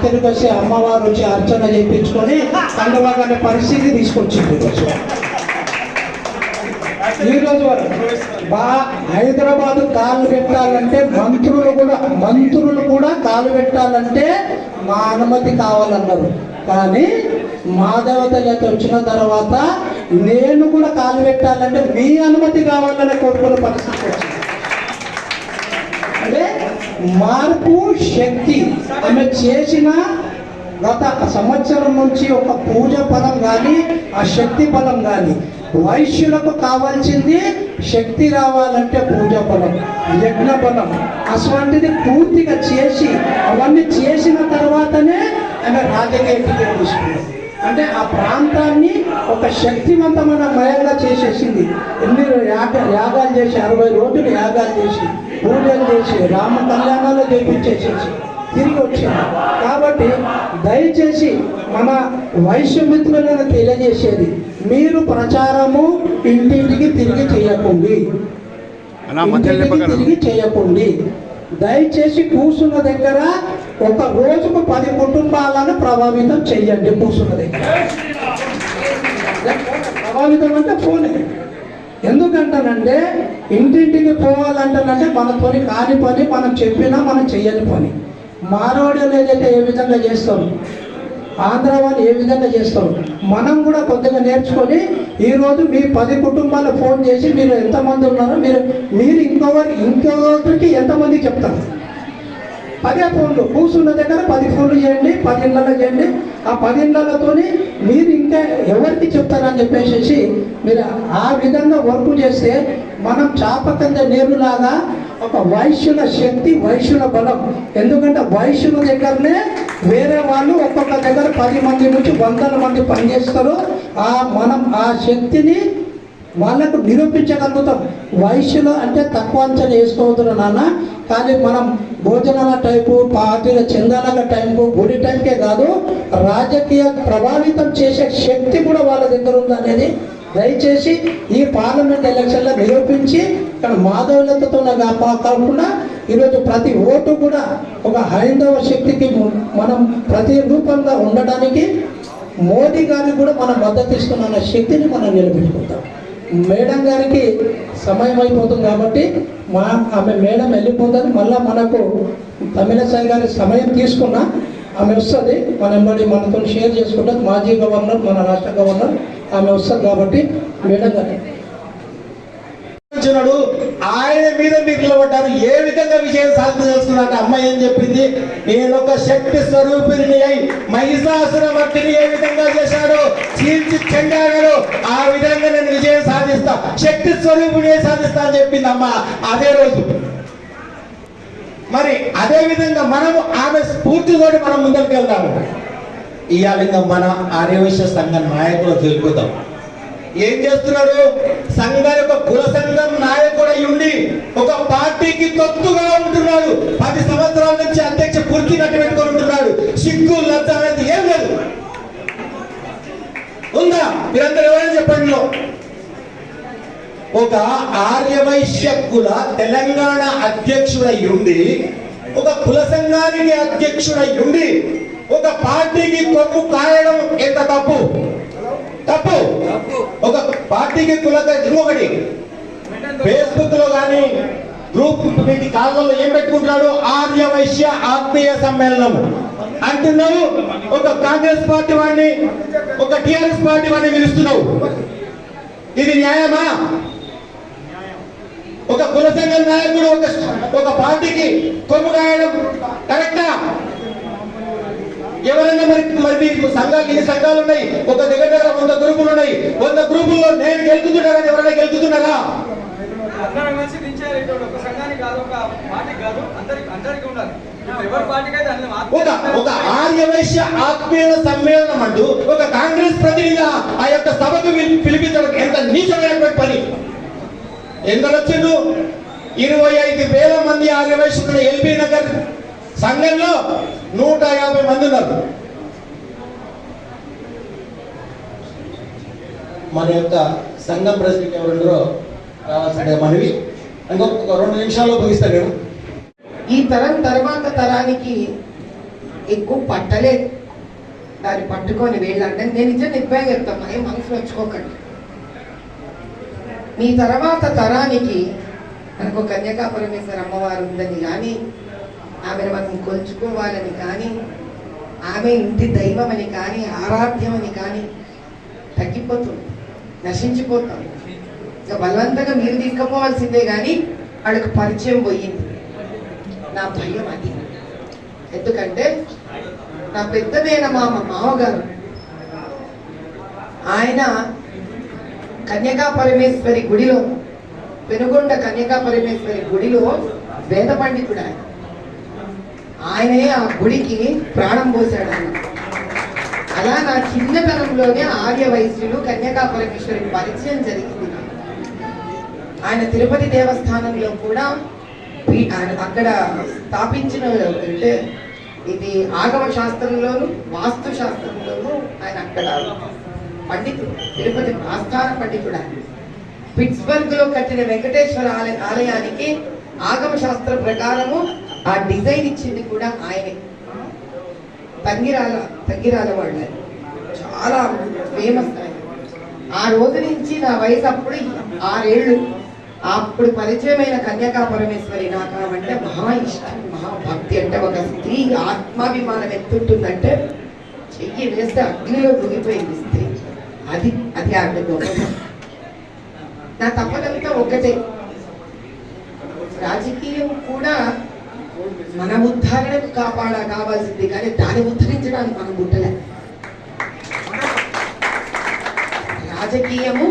ఆఖరికి వచ్చి అమ్మవారు వచ్చి అర్చన చేయించుకొని కండువాగానే పరిస్థితి తీసుకొచ్చింది ఈరోజు. రోజు వరకు బా హైదరాబాద్ కాలు పెట్టాలంటే మంత్రులు కూడా మంత్రులు కూడా కాలు పెట్టాలంటే మా అనుమతి కావాలన్నారు కానీ మాధవత జత వచ్చిన తర్వాత నేను కూడా కాలు పెట్టాలంటే మీ అనుమతి కావాలనే కోరుకునే పరిస్థితి వచ్చింది మార్పు శక్తి ఆమె చేసిన గత సంవత్సరం నుంచి ఒక పూజ పదం కానీ ఆ శక్తి బలం కానీ వైశ్యులకు కావాల్సింది శక్తి రావాలంటే పూజ బలం యజ్ఞ బలం అటువంటిది పూర్తిగా చేసి అవన్నీ చేసిన తర్వాతనే ఆమె రాజకీయ తీసుకున్నారు అంటే ఆ ప్రాంతాన్ని ఒక శక్తివంతమైన మయంగా చేసేసింది. ఎన్ని యాగ యాగాలు చేసి అరవై రోజులు యాగాలు చేసి పూజలు చేసి రామ కళ్యాణాలు చేపించేసేసి తిరిగి వచ్చింది. కాబట్టి దయచేసి మన వైశ్య మిత్రులను తెలియజేసేది మీరు ప్రచారము ఇంటింటికి తిరిగి చేయకండి. తిరిగి చేయకండి. దయచేసి కూర్చున్న దగ్గర ఒక రోజుకు పది కుటుంబాలను ప్రభావితం చెయ్యండి కూర్చున్న దగ్గర. ప్రభావితం అంటే ఫోనే. ఎందుకంటానంటే ఇంటింటికి పోవాలంటానంటే మనతోని కాని పని మనం చెప్పినా మనం చెయ్యని పని. మారవాడీలు ఏదైతే ఏ విధంగా చేస్తాం? ఆంధ్ర వాళ్ళు ఏ విధంగా చేస్తారు మనం కూడా కొద్దిగా నేర్చుకొని ఈరోజు మీ పది కుటుంబాలు ఫోన్ చేసి మీరు ఎంతమంది ఉన్నారో మీరు మీరు ఇంకొకరి ఇంకొకరికి ఎంతమంది చెప్తారు? పదే ఫోన్లు. కూర్చున్న దగ్గర పది ఫోన్లు చేయండి పది ఇళ్ళలో చేయండి. ఆ పది ఇళ్ళతోని మీరు ఇంకా ఎవరికి చెప్తారని చెప్పేసి మీరు ఆ విధంగా వర్క్ చేస్తే మనం చాపకంద నీరులాగా ఒక వైశ్యుల శక్తి వైశ్యుల బలం. ఎందుకంటే వైశ్యుల దగ్గరనే వేరే వాళ్ళు ఒక్కొక్క దగ్గర పది మంది నుంచి వందల మంది పనిచేస్తారు. ఆ మనం ఆ శక్తిని వాళ్ళకు నిరూపించగలుగుతాం. వయసులో అంటే తక్కువ అంచనా వేసుకోవద్దు నాన్న. కానీ మనం భోజనాల టైపు పార్టీల చందానాల టైపు గుడి టైంకే కాదు రాజకీయ ప్రభావితం చేసే శక్తి కూడా వాళ్ళ దగ్గర ఉందనేది దయచేసి ఈ పార్లమెంట్ ఎలక్షన్లో నిరూపించి ఇక్కడ మాధవులతతో కాకుండా ఈరోజు ప్రతి ఓటు కూడా ఒక హైందవ శక్తికి మనం ప్రతి రూపంగా ఉండడానికి మోదీ గారికి కూడా మనం మద్దతు ఇస్తున్న శక్తిని మనం నిలబెట్టుకుంటాం. మేడం గారికి సమయం అయిపోతుంది కాబట్టి మా ఆమె మేడం వెళ్ళిపోతుంది. మళ్ళీ మనకు తమిళసాయి గారి సమయం తీసుకున్నా ఆమె వస్తుంది. మన ఎంబడి మనతో షేర్ చేసుకుంటాం. మాజీ గవర్నర్ మన రాష్ట్ర గవర్నర్ ఆమె వస్తారు కాబట్టి మేడం గారు. ఆయన మీద మీరు నిలబడ్డారు. ఏ విధంగా విజయం సాధించాల్సిందంటే అమ్మాయి ఏం చెప్పింది? నేను ఒక శక్తి స్వరూపిణి అయి మహిషాసుర మట్టిని ఏ విధంగా చేశాడో చీల్చి చెండాడాడు ఆ విధంగా నేను విజయం సాధిస్తా శక్తి స్వరూపిణి సాధిస్తా అని చెప్పింది అమ్మ. అదే రోజు. మరి అదే విధంగా మనము ఆమె స్ఫూర్తితోటి మనం ముందరికి వెళ్దాము ఇవాళ ఇంకా మన ఆర్యవైశ్య సంఘ నాయకులు తెలుపుతాం ఏం చేస్తున్నాడు? సంఘం యొక్క కుల సంఘం నాయకుడు ఉండి ఒక పార్టీకి తొత్తుగా ఉంటున్నాడు. పది సంవత్సరాల నుంచి అధ్యక్ష పూర్తి కట్టబెట్టుకొని ఉంటున్నాడు. సిగ్గు లజ్జ అనేది ఏం లేదు. ఉందా? మీరందరూ ఎవరైనా చెప్పండి. ఒక ఆర్యవైశ్య కుల తెలంగాణ అధ్యక్షుడై ఉండి ఒక కుల సంఘానికి అధ్యక్షుడై ఉండి ఒక పార్టీకి కొమ్ము కాయడం ఎంత తప్పు? తప్పు. ఒక పార్టీకి కులత ఇంకొకటి ఫేస్బుక్లో కానీ గ్రూప్ వీటి కాలంలో ఏం పెట్టుకుంటున్నాడు? ఆర్య వైశ్య ఆత్మీయ సమ్మేళనం. అంటున్నావు ఒక కాంగ్రెస్ పార్టీ వాడిని ఒక టిఆర్ఎస్ పార్టీ వాడిని పిలుస్తున్నావు. ఇది న్యాయమా? ఒక కుల నాయకుడు ఒక ఒక పార్టీకి కొమ్ము కాయడం కరెక్టా? ఎవరైనా మరి మరి మీకు సంఘాలు ఇన్ని సంఘాలు ఉన్నాయి ఒక దగ్గర దగ్గర వంద గ్రూపులు ఉన్నాయి వంద గ్రూపుల్లో నేను గెలుపుతున్నారా ఎవరైనా ఇటు ఒక ఒక ఆర్యవైశ్య ఆత్మీయ సమ్మేళనం అంటూ ఒక కాంగ్రెస్ ప్రతినిధి ఆ యొక్క సభకు పిలి- పిలిపించడం ఎంత నీచమైనటువంటి పని? ఎందరు వచ్చిండు ఇరవై ఐదు వేల మంది ఆర్యవైశ్యుల ఎల్బీ నగర్ సంఘంలో నూట యాభై మంది ఉన్నారు. మన యొక్క సంఘం ప్రెసిడెంట్ ఎవరున్నారో రావాల్సిన మనవి. ఇంకొక రెండు నిమిషాల్లో ముగిస్తాను నేను. ఈ తరం తర్వాత తరానికి ఎక్కువ పట్టలేదు. దాన్ని పట్టుకొని వెళ్ళండి నేను నిజం నిర్భయం చెప్తాను ఏం మనసులో వచ్చుకోకండి మీ తర్వాత తరానికి మనకు కన్యాకాపురమేశ్వర అమ్మవారు ఉందని కానీ ఆమెను మనం కొలుచుకోవాలని కానీ ఆమె ఇంటి దైవం అని కానీ ఆరాధ్యం అని కానీ తగ్గిపోతుంది నశించిపోతాం. ఇక బలవంతంగా మీరు తీసుకుపోవాల్సిందే కానీ వాళ్ళకు పరిచయం పోయింది. నా భయం అది. ఎందుకంటే నా పెద్దమైన మామ మామగారు ఆయన కన్యకా పరమేశ్వరి గుడిలో పెనుగొండ కన్యకా పరమేశ్వరి గుడిలో వేద పండితుడు ఆయన. ఆయనే ఆ గుడికి ప్రాణం పోశాడు అన్న అలా నా చిన్నతనంలోనే ఆర్య వైశ్యులు కన్యకా పరమేశ్వరుని పరిచయం జరిగింది. ఆయన తిరుపతి దేవస్థానంలో కూడా ఆయన అక్కడ స్థాపించిన అంటే ఇది ఆగమ శాస్త్రంలోను వాస్తు శాస్త్రంలోను ఆయన అక్కడ పండితుడు తిరుపతి ఆస్థాన పండితుడు ఆయన. పిట్స్బర్గ్లో కట్టిన వెంకటేశ్వర ఆలయ ఆలయానికి ఆగమ శాస్త్ర ప్రకారము ఆ డిజైన్ ఇచ్చింది కూడా ఆయనే. తంగిరాల తంగిరాల వాళ్ళ. చాలా ఫేమస్ ఆయన. ఆ రోజు నుంచి నా వయసు అప్పుడు ఆరేళ్ళు. అప్పుడు పరిచయమైన కన్యకా పరమేశ్వరి నాకు మహా ఇష్టం మహా భక్తి అంటే ఒక స్త్రీ ఆత్మాభిమానం ఎత్తుంటుందంటే చెయ్యి వేస్తే అగ్నిలో దిగిపోయింది స్త్రీ. అది అది ఆవిడ నా తప్పదంతా ఒకటే రాజకీయం కూడా మన ఉద్ధరణకు కాపాడ కావాల్సింది కానీ దాన్ని ఉద్ధరించడానికి మనం పుట్టలే రాజకీయము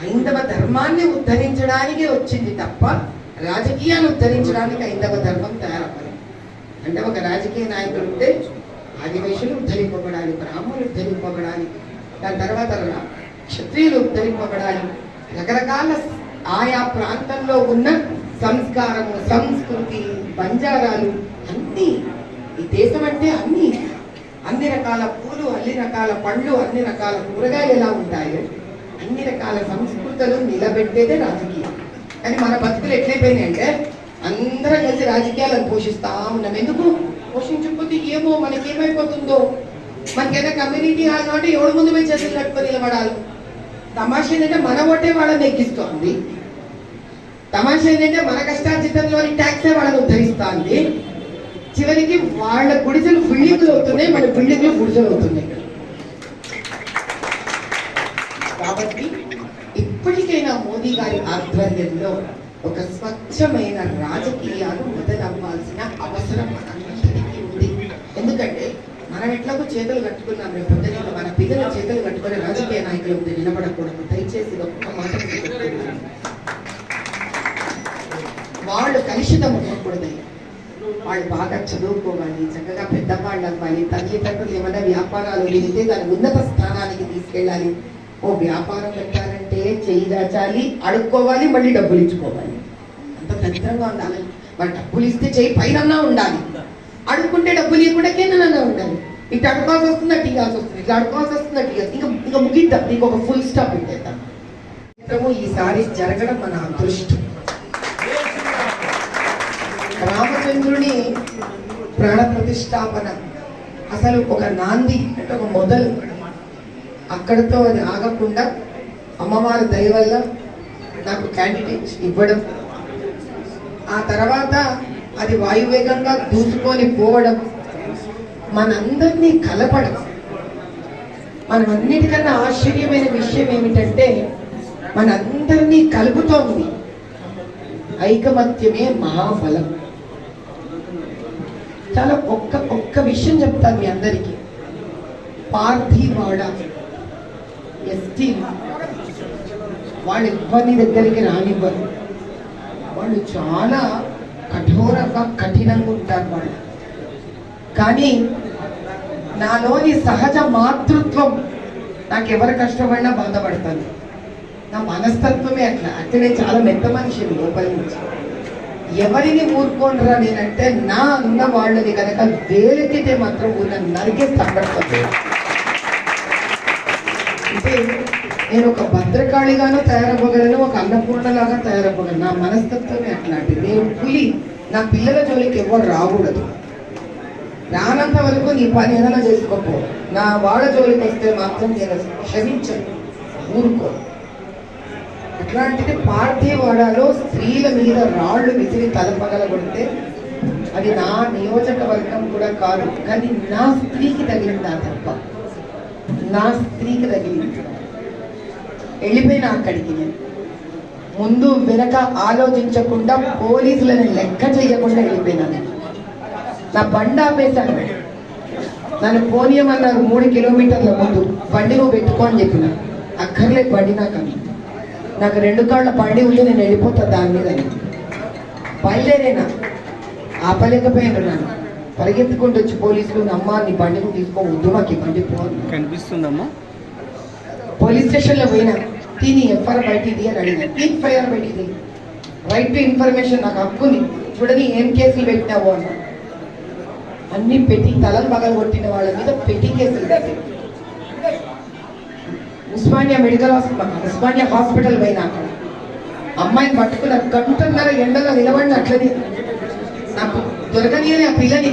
హైందవ ధర్మాన్ని ఉద్ధరించడానికి వచ్చింది తప్ప రాజకీయాన్ని ఉద్ధరించడానికి హైందవ ధర్మం తయారవ్వాలి అంటే ఒక రాజకీయ నాయకుడు ఉంటే ఆదివేశులు ఉద్ధరింపబడాలి బ్రాహ్మణులు ఉద్ధరింపబడాలి దాని తర్వాత క్షత్రియులు ఉద్ధరింపబడాలి. రకరకాల ఆయా ప్రాంతంలో ఉన్న సంస్కారము సంస్కృతి బంజారాలు అన్నీ. ఈ దేశం అంటే అన్నీ. అన్ని రకాల పూలు అన్ని రకాల పండ్లు అన్ని రకాల కూరగాయలు ఎలా ఉంటాయో అన్ని రకాల సంస్కృతులు నిలబెట్టేదే రాజకీయం. కానీ మన బతుకులు ఎట్లయిపోయినాయి అంటే అందరం కలిసి రాజకీయాలను పోషిస్తా ఉన్నాం. ఎందుకు? పోషించకపోతే ఏమో మనకేమైపోతుందో. మనకేదో కమ్యూనిటీ హాల్ అంటే ఎవడు ముందు పోయి చేతులు కట్టుకొని నిలబడాలి. తమాష ఏంటంటే మన ఓటే వాళ్ళని ఎక్కిస్తోంది. తమాషా ఏంటంటే మన కష్టాచితంలోని ట్యాక్సే వాళ్ళని ఉద్ధరిస్తోంది చివరికి వాళ్ళ గుడిసెలు బిల్డింగ్లు అవుతున్నాయి మన బిల్డింగ్లు గుడిసెలు అవుతున్నాయి. కాబట్టి ఇప్పటికైనా మోదీ గారి ఆధ్వర్యంలో ఒక స్వచ్ఛమైన రాజకీయాలు మొదలవ్వాల్సిన అవసరం మనందరికీ ఉంది. ఎందుకంటే మనం ఎట్లాగో చేతులు కట్టుకున్నాం రేపు పొద్దున మన పిల్లల చేతులు కట్టుకునే రాజకీయ నాయకులు ఉంది నిలబడకూడదు. దయచేసి ఒక్క మాట వాళ్ళు కలుషితం ఉండకూడదు వాళ్ళు బాగా చదువుకోవాలి చక్కగా పెద్దవాళ్ళు అవ్వాలి తల్లిదండ్రులు ఏమైనా వ్యాపారాలు వెళితే దాని ఉన్నత స్థానానికి తీసుకెళ్ళాలి. ఓ వ్యాపారం పెట్టాలంటే చేయి దాచాలి అడుక్కోవాలి మళ్ళీ డబ్బులు ఇచ్చుకోవాలి. అంత దరిద్రంగా ఉండాలి. వాళ్ళు డబ్బులు ఇస్తే చేయి పైన ఉండాలి. అడుక్కుంటే డబ్బులు ఇవ్వకుండా కిందనన్నా ఉండాలి. ఇటు అడుకోవాల్సి వస్తుందా టీ వస్తుంది? ఇట్లా అడుకోవాల్సి వస్తుందా టీ ఇంకా ఇంకా ముగిద్దాం. నీకు ఒక ఫుల్ స్టాప్ పెట్టేద్దాం ఈసారి జరగడం మన అదృష్టం. రామచంద్రుని ప్రాణ ప్రతిష్టాపన. అసలు ఒక నాంది అంటే ఒక మొదలు. అక్కడతో అది ఆగకుండా అమ్మవారి దయ వల్ల నాకు క్యాండిడేట్స్ ఇవ్వడం. ఆ తర్వాత అది వాయువేగంగా దూసుకొని పోవడం. మనందరినీ కలపడం. మనం అన్నిటికన్నా ఆశ్చర్యమైన విషయం ఏమిటంటే మనందరినీ కలుపుతోంది ఐకమత్యమే మహాఫలం చాలా ఒక్క ఒక్క విషయం చెప్తాను మీ అందరికీ. పార్థివాడ ఎస్టీ వాళ్ళు ఇబ్బంది దగ్గరికి రానివ్వరు. వాళ్ళు చాలా కఠోరంగా కఠినంగా ఉంటారు వాళ్ళు. కానీ నాలోని సహజ మాతృత్వం నాకు ఎవరు కష్టపడినా బాధపడతాను. నా మనస్తత్వమే అట్లా. అంటే నేను చాలా మెత్త మనిషిని లోపల నుంచి. ఎవరిని ఊరుకోనరా నేనంటే నా ఉన్న వాళ్ళని కనుక వేలెత్తితే మాత్రం ఊరిన నరికే తగ్గడుతుంది అంటే నేను ఒక భద్రకాళిగాను తయారవ్వగలను ఒక అన్నపూర్ణలాగా తయారవ్వగలను. నా మనస్తత్వమే అట్లాంటిది. నేను పులి నా పిల్లల జోలికి ఎవరు రాకూడదు. రానంత వరకు నీ పని ఏదైనా చేసుకోపో. నా వాళ్ళ జోలికి వస్తే మాత్రం నేను క్షమించను. ఊరుకో అట్లాంటిది పార్థివాడలో స్త్రీల మీద రాళ్ళు విసిరి తలపగలగొడితే అది నా నియోజకవర్గం కూడా కాదు కానీ నా స్త్రీకి తగిలిందా తప్ప. నా స్త్రీకి తగిలింది. వెళ్ళిపోయినా అక్కడికి నేను. ముందు వెనక ఆలోచించకుండా పోలీసులను లెక్క చేయకుండా వెళ్ళిపోయినా నేను. నా బండి ఆపేశాను. నన్ను పోనీయమన్నారు మూడు కిలోమీటర్ల ముందు. బండి నువ్వు పెట్టుకో అని చెప్పిన. అక్కర్లే బండి నాకు నాకు రెండు కాళ్ళ బండి ఉంటే నేను వెళ్ళిపోతా దాని మీద బయలుదేరేనా? ఆపలేకపోయాను నన్ను. పరిగెత్తుకుంటూ వచ్చి పోలీసులు అమ్మా నీ బండి నువ్వు తీసుకో వద్దు నాకు ఈ బండి. కనిపిస్తుందమ్మా. పోలీస్ స్టేషన్లో పోయినా తిని ఎఫ్ఐఆర్ బయట ఇది అని అడిగిన. ఎఫ్ఐఆర్ బయట ఇది రైట్ టు ఇన్ఫర్మేషన్ నాకు హక్కుని చూడని ఏం కేసులు పెట్టినావు అన్న. అన్ని పెట్టి తలలు పగలు కొట్టిన వాళ్ళ మీద పెట్టి కేసులు పెట్టారు. Osmania medical hospital Osmania hospital పోయినా. అక్కడ అమ్మాయిని పట్టుకున్న గంటన్నర ఎండలో నిలబడిన అట్లనే నాకు దొరకని ఆ పిల్లని.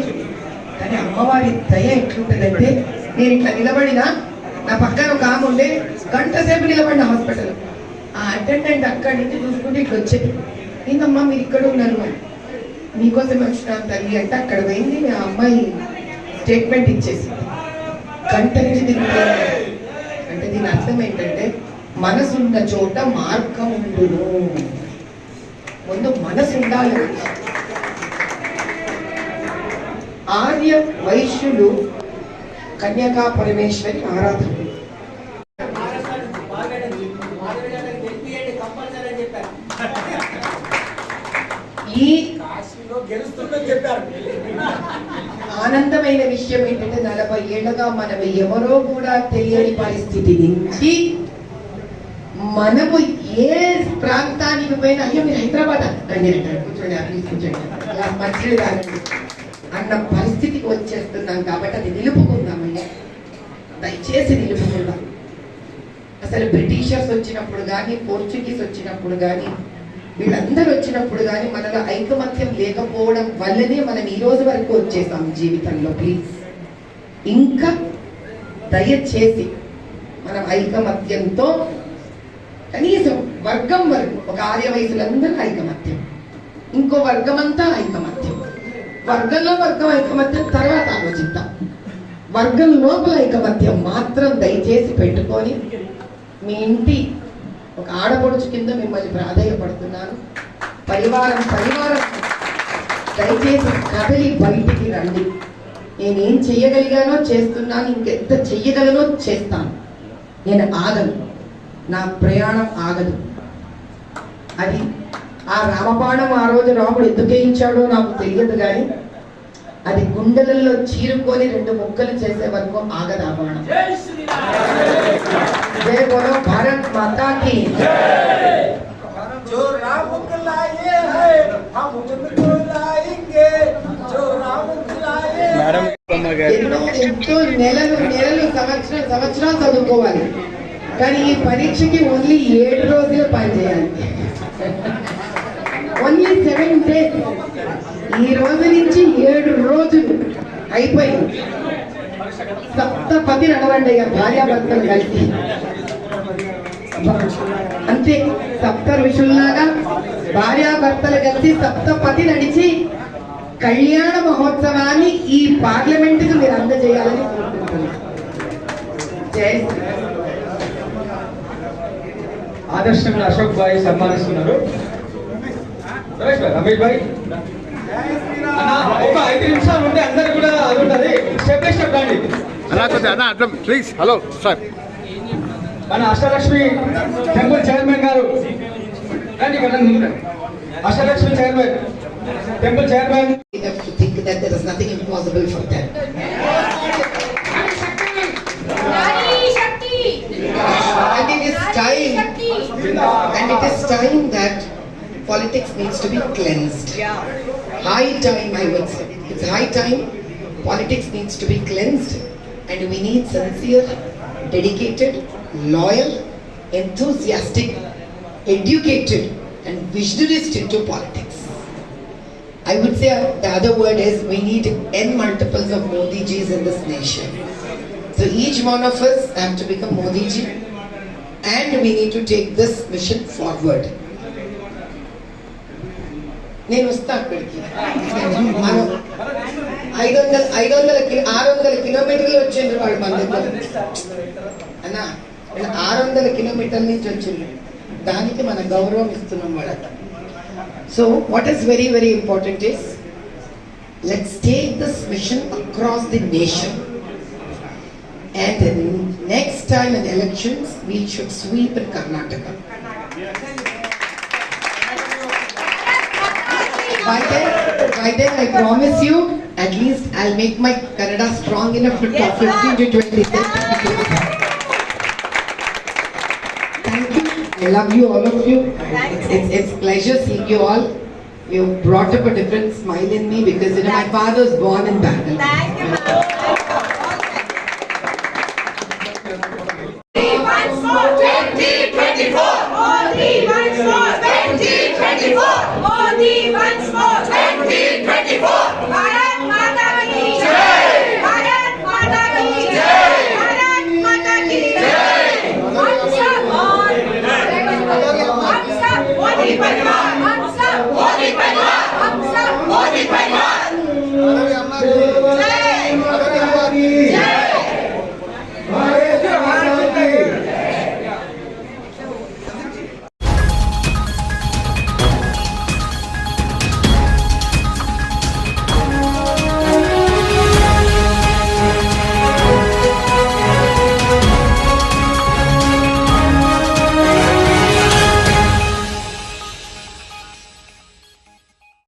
కానీ అమ్మవారి దయ ఎట్లుంటుందంటే నేను ఇట్లా నిలబడినా నా పక్కన ఒక ఆమె ఉండే గంట సేపు నిలబడిన హాస్పిటల్. ఆ అటెండెంట్ అక్కడి నుంచి చూసుకుంటే ఇట్లా వచ్చేది. ఏందమ్మా మీరు ఇక్కడ ఉన్నారు అని మీకోసం వచ్చినాను తల్లి అంటే అక్కడ పోయింది ఆ అమ్మాయి స్టేట్మెంట్ ఇచ్చేసి గంట నుంచి తిరుగుతుంది దీని అర్థం ఏంటంటే మనసు ఉన్న చోట మార్గం ఉండును ముందు మనసు ఉండాలి ఆర్య వైశ్యులు కన్యకా పరమేశ్వరి ఆరాధన ఈ ఆనందమైన విషయం ఏంటంటే నలభై ఏళ్ళగా మనం ఎవరో కూడా తెలియని పరిస్థితి నుంచి మనము ఏ ప్రాంతానికి పోయినా అయ్యో మీరు హైదరాబాద్? రండి రండి, కూర్చోండి అలా మంచిది కాదండి. అన్న పరిస్థితికి వచ్చేస్తున్నాం కాబట్టి అది నిలుపుకుందామండి. దయచేసి నిలుపుకుందాం. అసలు బ్రిటిషర్స్ వచ్చినప్పుడు కానీ పోర్చుగీస్ వచ్చినప్పుడు కానీ వీళ్ళందరూ వచ్చినప్పుడు కానీ మనలో ఐకమత్యం లేకపోవడం వల్లనే మనం ఈ రోజు వరకు వచ్చేసాం జీవితంలో ప్లీజ్ ఇంకా దయచేసి మనం ఐకమత్యంతో కనీసం వర్గం వరకు ఒక ఆర్య వయసులందరూ ఐకమత్యం ఇంకో వర్గం అంతా ఐకమత్యం. వర్గంలో వర్గం ఐకమత్యం తర్వాత ఆలోచిద్దాం. వర్గం లోపల ఐకమత్యం మాత్రం దయచేసి పెట్టుకొని మీ ఇంటి ఒక ఆడపడుచు కింద మిమ్మల్ని ప్రాధేయపడుతున్నాను. పరివారం పరివారం. దయచేసి కదలి బయటికి రండి. నేనేం చెయ్యగలిగానో చేస్తున్నాను ఇంకెంత చెయ్యగలనో చేస్తాను. నేను ఆగను. నా ప్రయాణం ఆగదు. అది ఆ రామబాణం ఆ రోజు రాముడు ఎందుకు వేయించాడో నాకు తెలియదు కానీ అది గుండెలలో చీరుకొని రెండు ముక్కలు చేసే వరకు ఆగదు ఆ బాణం జై బోలో భారత్ మాతా की जो राम को लाए हैं हम उनको लाएंगे जो राम को लाए మేడం అమ్మ గారు ఎన్నో ఎంతో నెలలు నెలలు సంవత్సరం సంవత్సరాలు చదువుకోవాలి కానీ ఈ పరీక్షకి ఓన్లీ ఏడు రోజులు పనిచేయాలి ఓన్లీ సెవెన్ డేస్ ఈ రోజు నుంచి ఏడు రోజులు అయిపోయింది. సప్తపతి నడవండి ఇక భార్యాభర్తలు కలిసి. అంతే సప్త ఋషుల్లాగా భార్యాభర్తలు కలిసి సప్తపతి నడిచి కళ్యాణ మహోత్సవాన్ని ఈ పార్లమెంట్కు మీరు అందజేయాలని కోరుకుంటున్నాను. జై అశోక్ భాయ్ సన్మానిస్తున్నారు. రమేష్ భాయ్ రమేష్ భాయ్ ఒక కూడా అది ఉంటుంది. Step by please hello sir మన అష్టలక్ష్మి టెంపుల్ చైర్మన్ గారు. రండి Ashtalakshmi chairman temple chairman. Think that there is politics needs to be cleansed. Yeah. High time, I would say. It's high time. Politics needs to be cleansed, and we need sincere, dedicated, loyal, enthusiastic, educated, and visionaries into politics. I would say the other word is we need n multiples of Modi Jis in this nation. So each one of us have to become Modi Ji and we need to take this mission forward. నేను వస్తా అక్కడికి. మనం ఐదు వందల ఐదు వందల కి- ఆరు వందల కిలోమీటర్లు వచ్చిండ్రు వాళ్ళు మన దగ్గర. అన్నా ఆరు వందల కిలోమీటర్ల నుంచి వచ్చిండ్రు దానికి మన గౌరవం ఇస్తున్నాం వాళ్ళకి so what is very very important is let's take this mission across the nation and next time in elections we should sweep in Karnataka By then, by then I promise you, at least I'll make my Kannada strong enough to talk 15 to 20 cents. Thank you. I love you, all of you. It's, it's, it's pleasure seeing you all. You brought up a different smile in me because you know my father was born in battle. Thank you,